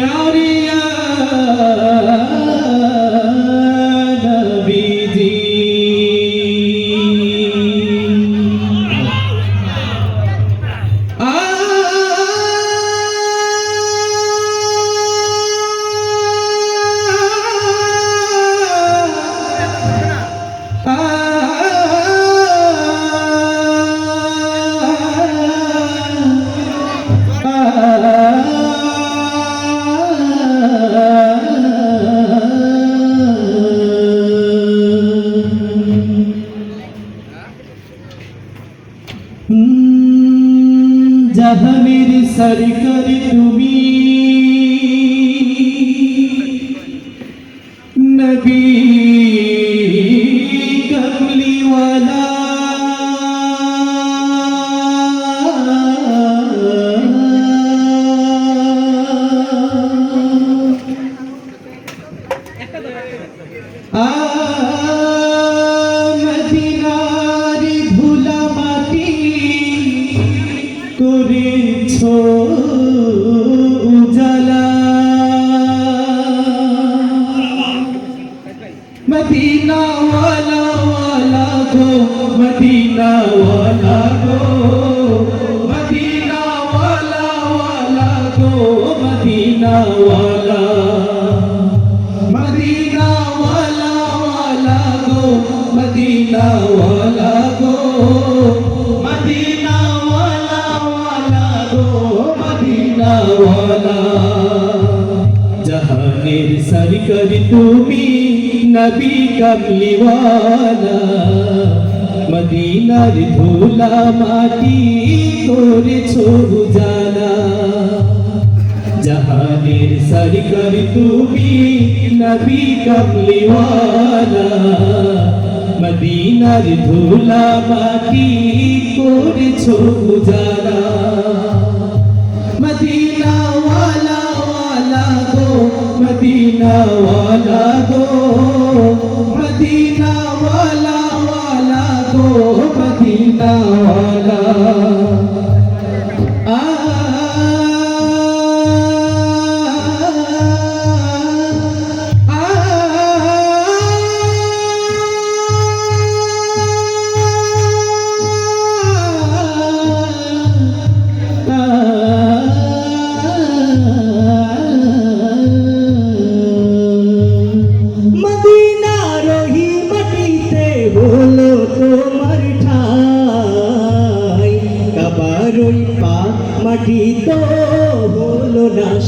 प्यारिया जब मेरी सर कर तुम्हें মদিনা ওয়ালা ওয়ালা গো মদিনা ওয়ালা গো মদিনা ওয়ালা ওয়ালা গো মদিনা ওয়ালা মদিনা ওয়ালা ওয়ালা গো মদিনা ওয়ালা গো মদিনা ওয়ালা ওয়ালা গো মদিনা ওয়ালা সরকার তুমি নবী কমলিওয়ালা মদিনার ধুলা মাটি করেছ উজালা জাহানের সরকার তুমি নবী কমলিওয়ালা মদিনার ধুলা মাটি করেছ উজালা মদিনা ওয়ালা ওয়ালা গো মদিনা ওয়ালা গো মদিনা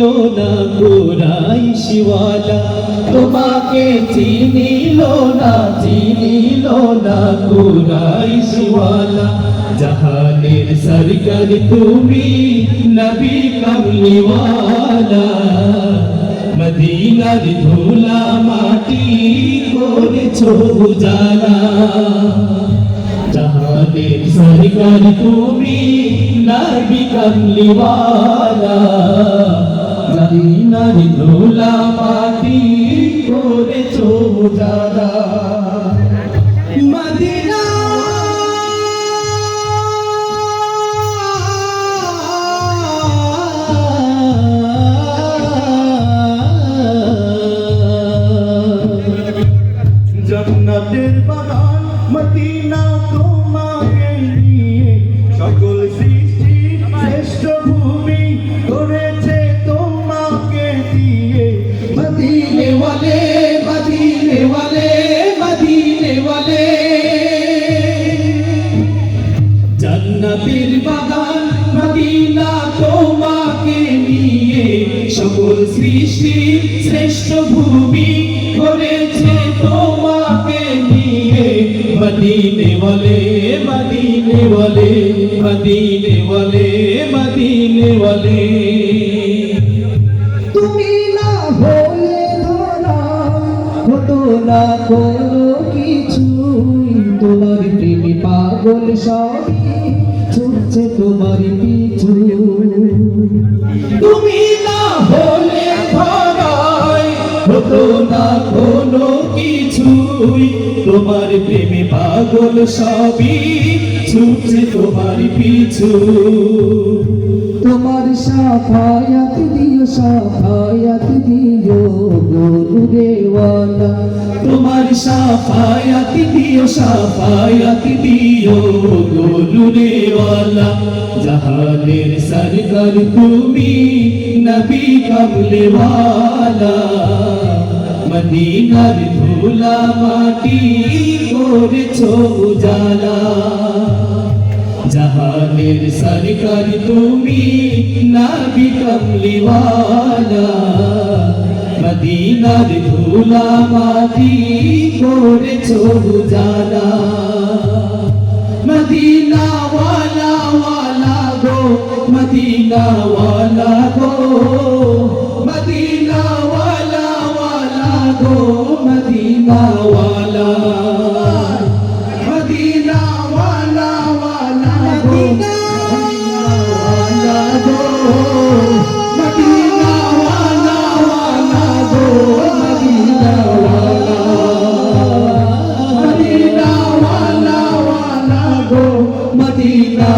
চিনিল না গোরাই শিওয়ালা। তোমাকে চিনিল না চিনিল না গোরাই শিওয়ালা। জাহানের সরকার তুমি নবী কমলিওয়ালা। মদিনার ধুলা মাটি করেছ উজালা। জাহানের সরকার তুমি নবী কমলিওয়ালা। মদিনার ধুলা মাটি করেছ উজালা মদিনা। জন্নতের বাগান মদিনা সকল সৃষ্টি শ্রেষ্ঠ ভূমি করেছে তোমাকে নিয়ে, মদিনে বলে মদিনে বলে মদিনে বলে মদিনে বলে। তুমি না হলে ধরা হতো না কোনো কিছুই। তোমার প্রেমে পাগল সবই ছুটছে তোমার পিছু। তুমি হতো না কোনো কিছুই? তোমার প্রেমে পাগল সবই ছুটছে তোমার পিছু। তোমার সাফায়াত দিও সাফায়াত দিও গুরুদেওয়ালা তোমার সাফায়াত দিও সাফায়াত দিও গোলুরে ওয়ালা জাহানের সরকার তুমি নবী কমলে ওয়ালা মদিনার ধুলা মাটি করেছ উজালা জাহানের সরকার তুমি নবী কমলিওয়ালা। মদিনার ধুলা মাটি করেছ উজালা মদিনা ওয়ালা ওয়ালা গো মদিনা ওয়ালা গো। ওয়ালা গো মদিনা ওয়ালা মদিনা ওয়ালা ওয়ালা গো ওয়ালা গো মদিনা ওয়ালা ওয়ালা গো মদিনা ওয়ালা মদিনা ওয়ালা ওয়ালা গো মদিনা